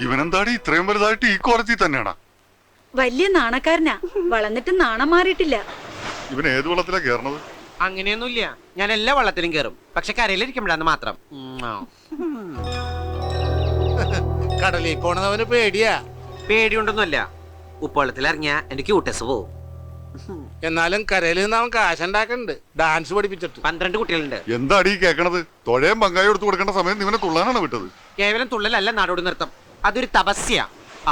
ഇവനെന്താടി? ഇത്രയും വലുതായിട്ട് ഈ കോലത്തിൽ തന്നെയാണാ? വലിയ നാണക്കാരനാ. വളർന്നിട്ട് നാണം മാറിയിട്ടില്ല. ഇവൻ ഏത് വള്ളത്തിലാ കേറണത് അങ്ങനെയൊന്നുമില്ല. ഞാൻ എല്ലാ വള്ളത്തിലും കേറും പക്ഷെ കരയിലിരിക്കുമ്പോഴാന്ന് മാത്രം. കടലിൽ പോണതവന് പേടിയാ. പേടിയുണ്ടൊന്നുമല്ല. ഉപ്പുവെള്ളത്തിൽ ഇറങ്ങിയ എന്റെ ക്യൂട്ടസ് പോവും. എന്നാലും കരയിൽ നിന്ന് അവൻ കാശുണ്ടാക്കണ്ട്. ഡാൻസ് പഠിപ്പിച്ചിട്ട്. പന്ത്രണ്ട് കുട്ടികളുണ്ട്. എന്താടി ഈ കേക്കണത്? തൊഴയും പങ്കായി എടുത്തു കൊടുക്കേണ്ട സമയം ഇവനെ തുള്ളാനാണ് വിട്ടത്. കേവലം തുള്ളലല്ല നാടോടി നൃത്തം. അതൊരു തപസ്യ.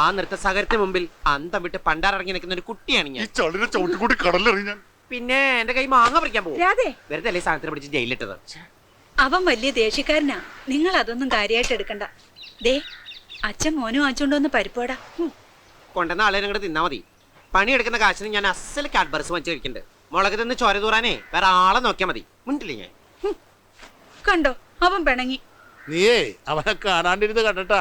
ആ നൃത്ത സാഗരത്തിന് മുമ്പിൽ അന്തം വിട്ട് പണ്ടാറിറങ്ങി നിൽക്കുന്ന ഒരു കുട്ടിയാണ് ഈ ഞാൻ ചളിനെ കടലിലെറിഞ്ഞ പിന്നെ എന്റെ കൈ മാങ്ങ പറിക്കാൻ പോകും. രാധേ. വെറുതെ അല്ലേ സാധനത്തിന് പിടിച്ച് ജയിലിട്ടത് അവൻ വലിയ ദേഷ്യക്കാരനാ. നിങ്ങൾ അതൊന്നും കാര്യമായിട്ട് എടുക്കണ്ട. ദേ അച്ഛൻ മോനും വാങ്ങിച്ചോണ്ടോന്ന് പരിപ്പോടാ കൊണ്ടുവന്ന ആളെ അങ്ങോട്ട് തിന്നാ മതി. പണിയെടുക്കുന്ന കാശിന് ഞാൻ അസൽ കാഡ്ബർസ് വാങ്ങിച്ച് കഴിക്കുന്നുണ്ട് മുളക് തിന്ന് ചോര തൂറാനേ വേറെ ആളെ നോക്കിയാൽ മതി. മുണ്ടില്ലേ ഞാൻ? കണ്ടോ അവൻ പിണങ്ങി. നീയേ അവനെ കാണാണ്ടിരുന്ന് കണ്ടട്ടാ.